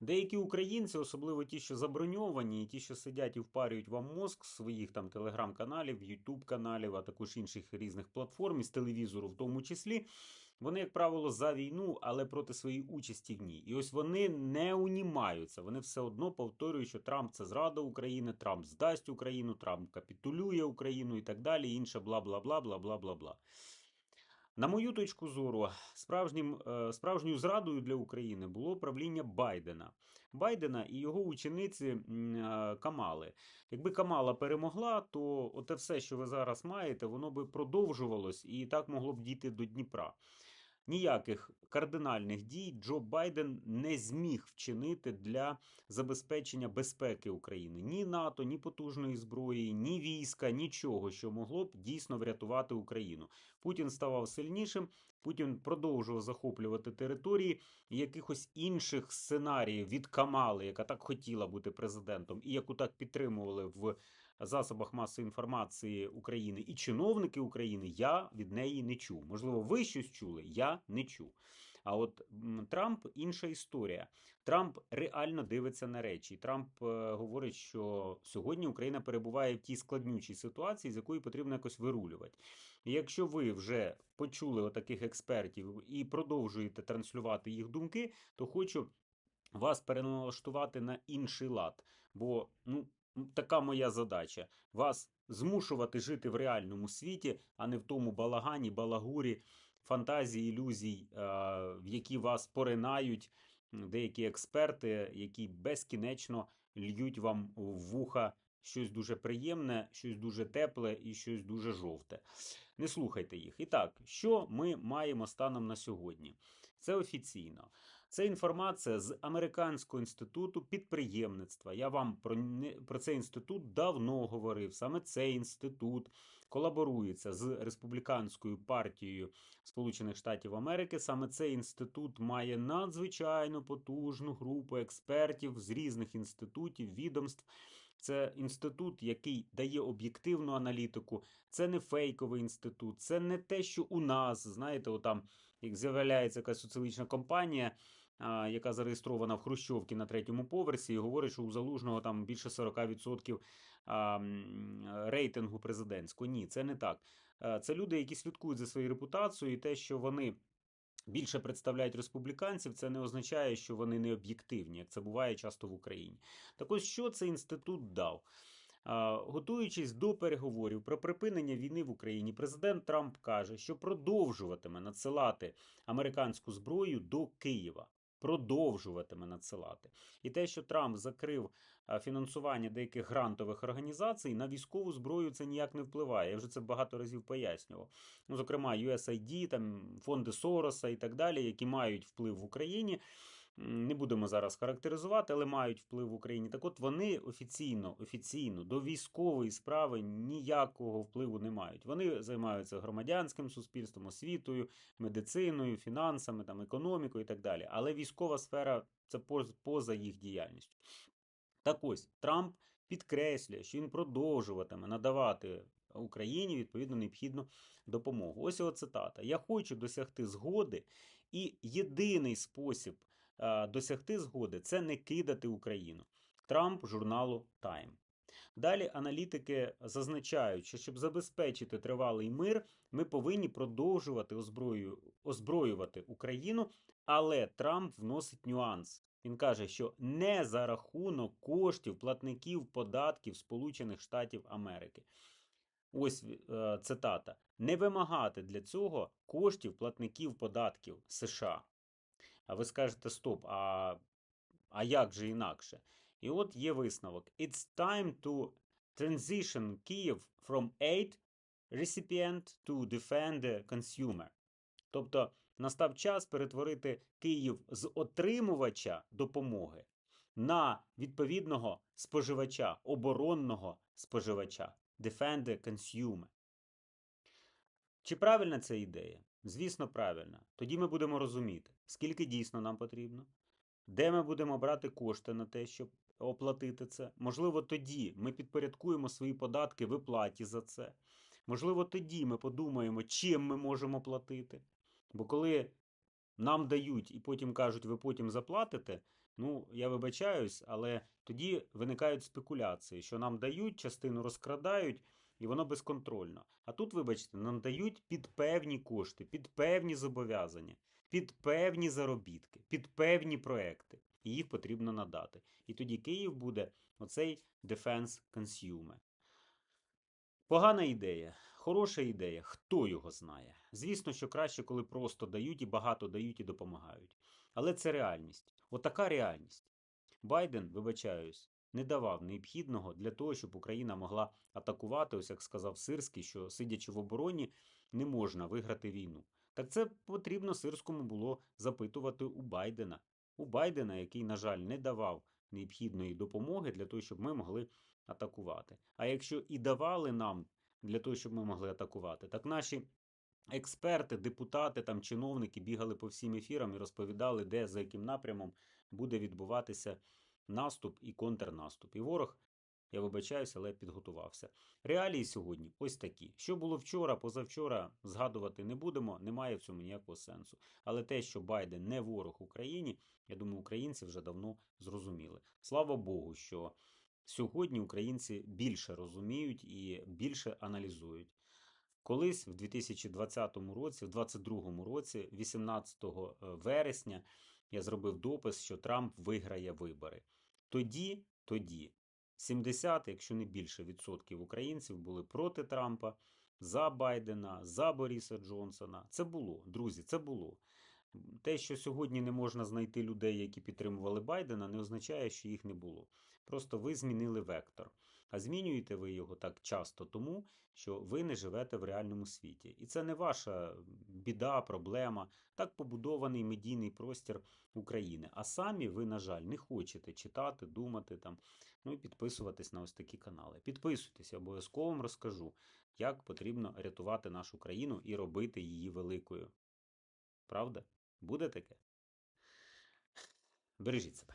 Деякі українці, особливо ті, що заброньовані, і ті, що сидять і впарюють вам мозк з своїх там телеграм-каналів, ютуб-каналів, а також інших різних платформ, із телевізору в тому числі, вони, як правило, за війну, але проти своєї участі в ній. І ось вони не унімаються. Вони все одно повторюють, що Трамп це зрада України, Трамп здасть Україну, Трамп капітулює Україну і так далі. Інше бла бла бла бла бла бла бла. На мою точку зору, справжнім, е, справжньою зрадою для України було правління Байдена. Байдена і його учениці е, Камали. Якби Камала перемогла, то оте все, що ви зараз маєте, воно би продовжувалось і так могло б дійти до Дніпра. Ніяких кардинальних дій Джо Байден не зміг вчинити для забезпечення безпеки України. Ні НАТО, ні потужної зброї, ні війська, нічого, що могло б дійсно врятувати Україну. Путін ставав сильнішим, Путін продовжував захоплювати території. І Якихось інших сценаріїв від Камали, яка так хотіла бути президентом, і яку так підтримували в засобах масової інформації України і чиновники України, я від неї не чув. Можливо, ви щось чули, я не чув. А от Трамп інша історія. Трамп реально дивиться на речі. Трамп е, говорить, що сьогодні Україна перебуває в тій складнючій ситуації, з якої потрібно якось вирулювати. Якщо ви вже почули отаких експертів і продовжуєте транслювати їх думки, то хочу вас переналаштувати на інший лад. Бо ну, така моя задача: вас змушувати жити в реальному світі, а не в тому балагані, балагурі, фантазії, ілюзій, в які вас поринають деякі експерти, які безкінечно льють вам в вуха щось дуже приємне, щось дуже тепле і щось дуже жовте. Не слухайте їх. І так, що ми маємо станом на сьогодні? Це офіційно. Це інформація з Американського інституту підприємництва. Я вам про, про цей інститут давно говорив. Саме цей інститут колаборується з республіканською партією Сполучених Штатів Америки. Саме цей інститут має надзвичайно потужну групу експертів з різних інститутів, відомств. Це інститут, який дає об'єктивну аналітику. Це не фейковий інститут, це не те, що у нас, знаєте, отам, як з'являється якась соціологічна компанія, яка зареєстрована в Хрущовці на третьому поверсі, і говорить, що у залужного там більше 40% рейтингу президентського. Ні, це не так. Це люди, які слідкують за своєю репутацією, і те, що вони більше представляють республіканців, це не означає, що вони не об'єктивні, як це буває часто в Україні. Так ось що цей інститут дав? Готуючись до переговорів про припинення війни в Україні, президент Трамп каже, що продовжуватиме надсилати американську зброю до Києва. Продовжуватиме надсилати. І те, що Трамп закрив фінансування деяких грантових організацій, на військову зброю це ніяк не впливає. Я вже це багато разів пояснював. Ну, зокрема, USAID, там, фонди Сороса і так далі, які мають вплив в Україні. Не будемо зараз характеризувати, але мають вплив в Україні. Так от вони офіційно, офіційно до військової справи ніякого впливу не мають. Вони займаються громадянським суспільством, освітою, медициною, фінансами, там, економікою і так далі. Але військова сфера це поза їх діяльністю. Так ось Трамп підкреслює, що він продовжуватиме надавати Україні відповідно необхідну допомогу. Ось його цитата: Я хочу досягти згоди, і єдиний спосіб досягти згоди це не кидати Україну. Трамп журналу Time. Далі аналітики зазначають, що щоб забезпечити тривалий мир, ми повинні продовжувати озброю, озброювати Україну, але Трамп вносить нюанс. Він каже, що не за рахунок коштів платників податків Сполучених Штатів Америки. Ось е, цитата: не вимагати для цього коштів платників податків США. А ви скажете: стоп, а, а як же інакше? І от є висновок: It's time to transition Kyiv from aid recipient to defend the consumer. Тобто настав час перетворити Київ з отримувача допомоги на відповідного споживача, оборонного споживача. Defend the consumer. Чи правильна ця ідея? Звісно, правильна. Тоді ми будемо розуміти, скільки дійсно нам потрібно, де ми будемо брати кошти на те, щоб оплатити це. Можливо, тоді ми підпорядкуємо свої податки виплаті за це. Можливо, тоді ми подумаємо, чим ми можемо платити. Бо коли нам дають і потім кажуть, ви потім заплатите, Ну, я вибачаюсь, але тоді виникають спекуляції, що нам дають, частину розкрадають, і воно безконтрольно. А тут, вибачте, нам дають під певні кошти, під певні зобов'язання, під певні заробітки, під певні проекти. І їх потрібно надати. І тоді Київ буде оцей Defense Consumer. Погана ідея, хороша ідея. Хто його знає? Звісно, що краще, коли просто дають і багато дають і допомагають. Але це реальність. Отака реальність. Байден, вибачаюсь, не давав необхідного для того, щоб Україна могла атакувати, ось як сказав Сирський, що сидячи в обороні, не можна виграти війну. Так це потрібно Сирському було запитувати у Байдена. У Байдена, який, на жаль, не давав необхідної допомоги для того, щоб ми могли атакувати. А якщо і давали нам для того, щоб ми могли атакувати, так наші експерти, депутати, там, чиновники бігали по всім ефірам і розповідали, де за яким напрямом буде відбуватися наступ і контрнаступ. І ворог, я вибачаюся, але підготувався. Реалії сьогодні ось такі. Що було вчора, позавчора, згадувати не будемо, немає в цьому ніякого сенсу. Але те, що Байден не ворог Україні, я думаю, українці вже давно зрозуміли. Слава Богу, що сьогодні українці більше розуміють і більше аналізують. Колись в 2020 році, в 2022 році, 18 вересня, я зробив допис, що Трамп виграє вибори. Тоді, тоді 70, якщо не більше відсотків українців були проти Трампа, за Байдена, за Боріса Джонсона. Це було, друзі, це було. Те, що сьогодні не можна знайти людей, які підтримували Байдена, не означає, що їх не було. Просто ви змінили вектор. А змінюєте ви його так часто тому, що ви не живете в реальному світі. І це не ваша біда, проблема, так побудований медійний простір України. А самі ви, на жаль, не хочете читати, думати там, ну і підписуватись на ось такі канали. Підписуйтесь, я обов'язково вам розкажу, як потрібно рятувати нашу країну і робити її великою. Правда? Буде таке? Бережіть себе.